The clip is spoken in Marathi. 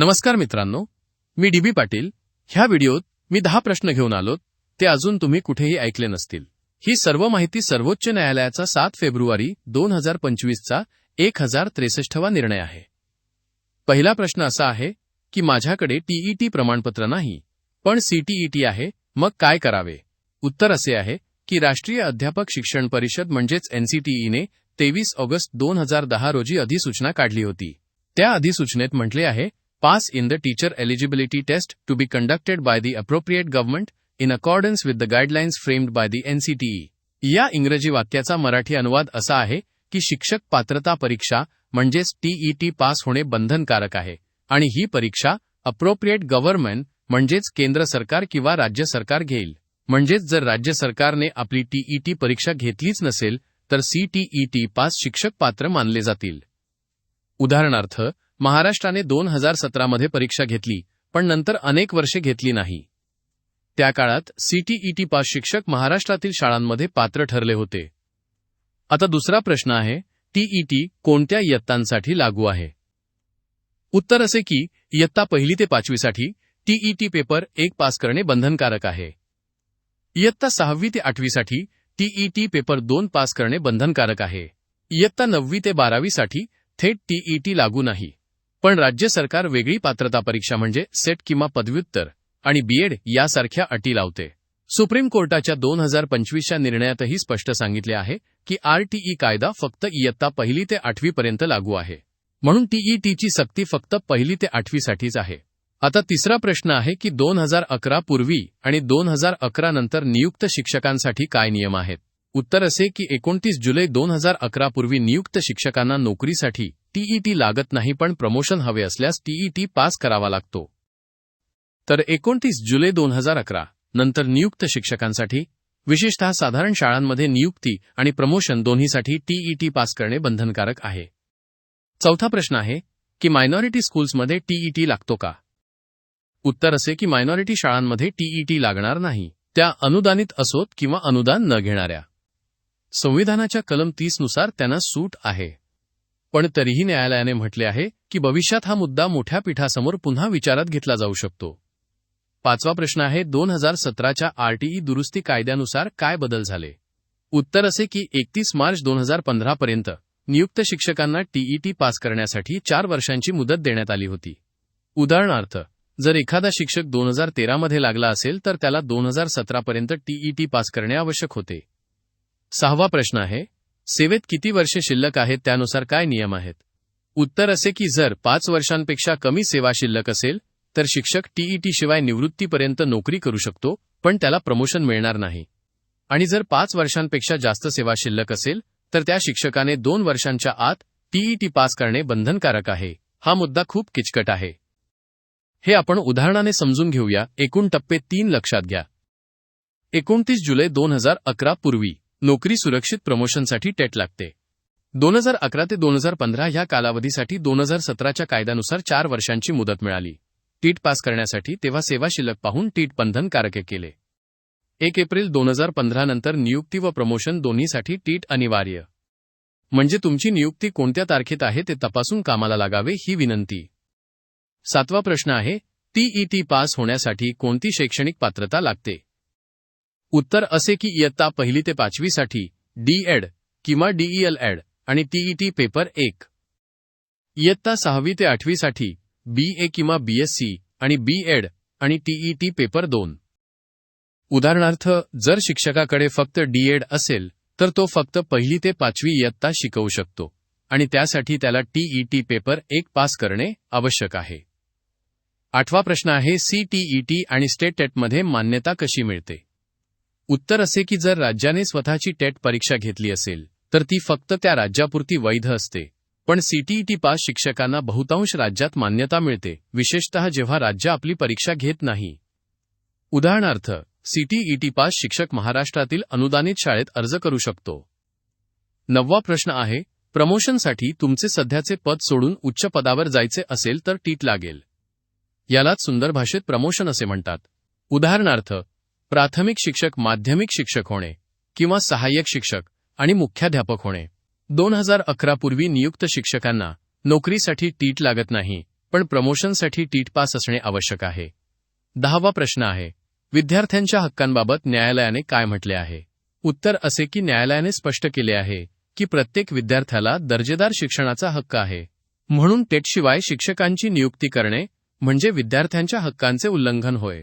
नमस्कार मित्रांनो मी डी बी पाटील. ह्या व्हिडिओत मी दहा प्रश्न घेऊन आलोत ते अजून तुम्ही कुठेही ऐकले नसतील. ही सर्व माहिती सर्वोच्च न्यायालयाचा सात फेब्रुवारी दोन हजार पंचवीसचा एक हजार त्रेसष्टवा निर्णय आहे. पहिला प्रश्न असा आहे की माझ्याकडे टीईटी प्रमाणपत्र नाही पण सीटीईटी आहे मग काय करावे? उत्तर असे आहे की राष्ट्रीय अध्यापक शिक्षण परिषद म्हणजेच एनसीटीईने तेवीस ऑगस्ट दोन हजार दहा रोजी अधिसूचना काढली होती. त्या अधिसूचनेत म्हटले आहे pass in the teacher eligibility test to be conducted by the appropriate government in accordance with the guidelines framed by the NCTE या इंग्रजी वाक्याचा मराठी अनुवाद असा आहे की शिक्षक पात्रता परीक्षा म्हणजेच टीईटी पास होणे बंधनकारक आहे आणि ही परीक्षा अप्रोप्रिएट गव्हर्नमेंट म्हणजेच केंद्र सरकार किंवा राज्य सरकार घेईल. म्हणजेच जर राज्य सरकारने आपली टीईटी परीक्षा घेतलीच नसेल तर सीटीईटी पास शिक्षक पात्र मानले जातील. उदाहरणार्थ महाराष्ट्राने दोन हजार सतरामध्ये परीक्षा घेतली पण नंतर अनेक वर्षे घेतली नाही. त्या काळात सीटीईटी पास शिक्षक महाराष्ट्रातील शाळांमध्ये पात्र ठरले होते. आता दुसरा प्रश्न आहे टीईटी कोणत्या इयत्तांसाठी लागू आहे? उत्तर असे की इयत्ता पहिली ते पाचवीसाठी टीईटी पेपर एक पास करणे बंधनकारक आहे. इयत्ता सहावी ते आठवीसाठी टीईटी पेपर दोन पास करणे बंधनकारक आहे. इयत्ता नववी ते बारावीसाठी थेट टीईटी लागू नाही. पण राज्य सरकार वेगळी पात्रता परीक्षा म्हणजे सेट किंवा पदव्युत्तर आणि बीएड यासारख्या अटी लावते. सुप्रीम कोर्टाच्या दोन हजार पंचवीसच्या निर्णयातही स्पष्ट सांगितले आहे की आरटीई कायदा फक्त इयत्ता पहिली ते आठवीपर्यंत लागू आहे. म्हणून टीईटीची सक्ती फक्त पहिली ते आठवीसाठीच आहे. आता तिसरा प्रश्न आहे की दोन हजार अकरा पूर्वी आणि दोन हजार अकरा नंतर नियुक्त शिक्षकांसाठी काय नियम आहेत? उत्तर असे की एकोणतीस जुलै दोन हजार अकरा पूर्वी नियुक्त शिक्षकांना नोकरीसाठी टीईटी लागत नाही पण प्रमोशन हवे असल्यास टीईटी पास करावा लागतो. तर एकोणतीस जुलै दोन हजार अकरा नंतर नियुक्त शिक्षकांसाठी विशेषतः साधारण शाळांमध्ये नियुक्ती आणि प्रमोशन दोन्हीसाठी टीईटी पास करणे बंधनकारक आहे. चौथा प्रश्न आहे की मायनॉरिटी स्कूल्समध्ये टीईटी लागतो का? उत्तर असे की मायनॉरिटी शाळांमध्ये टीईटी लागणार नाही त्या अनुदानित असोत किंवा अनुदान न घेणाऱ्या. संविधानाच्या कलम तीसनुसार त्यांना सूट आहे. पण तरीही न्यायालयाने म्हटले आहे की भविष्यात हा मुद्दा मोठ्या पीठासमोर पुन्हा विचारात घेतला जाऊ शकतो. पाचवा प्रश्न आहे दोन हजार सतराच्या आरटीई दुरुस्ती कायद्यानुसार काय बदल झाले? उत्तर असे की एकतीस मार्च दोन हजार पंधरापर्यंत नियुक्त शिक्षकांना टीईटी पास करण्यासाठी चार वर्षांची मुदत देण्यात आली होती. उदाहरणार्थ जर एखादा शिक्षक दोन हजार तेरामध्ये लागला असेल तर त्याला दोन हजार सतरापर्यंत टीईटी पास करणे आवश्यक होते. सहावा प्रश्न आहे सेवेत किती वर्षे शिल्लक आहेत त्यानुसार काय नियम आहेत? उत्तर असे की जर पाच वर्षांपेक्षा कमी सेवा शिल्लक असेल तर शिक्षक टीईटी शिवाय निवृत्तीपर्यंत नोकरी करू शकतो पण त्याला प्रमोशन मिळणार नाही. आणि जर पाच वर्षांपेक्षा जास्त सेवा शिल्लक असेल तर त्या शिक्षकाने दोन वर्षांच्या आत टीईटी पास करणे बंधनकारक आहे. हा मुद्दा खूप किचकट आहे. हे आपण उदाहरणाने समजून घेऊया. एकूण टप्पे तीन लक्षात घ्या. एकोणतीस जुलै दोन हजार अकरा पूर्वी नोकरी सुरक्षित प्रमोशनसाठी टेट लागते. दोन हजार अकरा ते दोन हजार पंधरा ह्या कालावधीसाठी दोन हजार सतराच्या कायद्यानुसार चार वर्षांची मुदत मिळाली. टीट पास करण्यासाठी तेव्हा सेवा शिल्लक पाहून टीट बंधनकारक केले. एक एप्रिल दोन हजार पंधरा नंतर नियुक्ती व प्रमोशन दोन्हीसाठी टीट अनिवार्य. म्हणजे तुमची नियुक्ती कोणत्या तारखेत आहे ते तपासून कामाला लागावे ही विनंती. सातवा प्रश्न आहे टीईटी पास होण्यासाठी कोणती शैक्षणिक पात्रता लागते? उत्तर असे की इयत्ता पहिली ते पाचवीसाठी डी एड किंवा डीईएल एड आणि टीईटी पेपर एक. इयत्ता सहावी ते आठवीसाठी बी ए किंवा बीएससी आणि बी एड आणि टीईटी पेपर दोन. उदाहरणार्थ जर शिक्षकाकडे फक्त डीएड असेल तर तो फक्त पहिली ते पाचवी इयत्ता शिकवू शकतो आणि त्यासाठी त्याला टीईटी पेपर एक पास करणे आवश्यक आहे. आठवा प्रश्न आहे सीटीईटी आणि स्टेट टेटमध्ये मान्यता कशी मिळते? उत्तर असे की जर राज्याने स्वतःची टेट परीक्षा घेतली असेल तर ती फक्त त्या राज्यापुरती वैध असते. पण सीटीईटी पास शिक्षकांना बहुतांश राज्यात मान्यता मिळते विशेषतः जेव्हा राज्य आपली परीक्षा घेत नाही. उदाहरणार्थ सीटीईटी पास शिक्षक महाराष्ट्रातील अनुदानित शाळेत अर्ज करू शकतो. नववा प्रश्न आहे प्रमोशनसाठी तुमचे सध्याचे पद सोडून उच्च पदावर जायचे असेल तर टीट लागेल. यालाच सुंदर भाषेत प्रमोशन असे म्हणतात. उदाहरणार्थ प्राथमिक शिक्षक माध्यमिक शिक्षक होणे किंवा सहाय्यक शिक्षक आणि मुख्याध्यापक होणे. दोन हजार अकरा पूर्वी नियुक्त शिक्षकांना नोकरीसाठी टीट लागत नाही पण प्रमोशनसाठी टीट पास असणे आवश्यक आहे. दहावा प्रश्न आहे विद्यार्थ्यांच्या हक्कांबाबत न्यायालयाने काय म्हटले आहे? उत्तर असे की न्यायालयाने स्पष्ट केले आहे की प्रत्येक विद्यार्थ्याला दर्जेदार शिक्षणाचा हक्क आहे. म्हणून टेटशिवाय शिक्षकांची नियुक्ती करणे म्हणजे विद्यार्थ्यांच्या हक्कांचे उल्लंघन होय.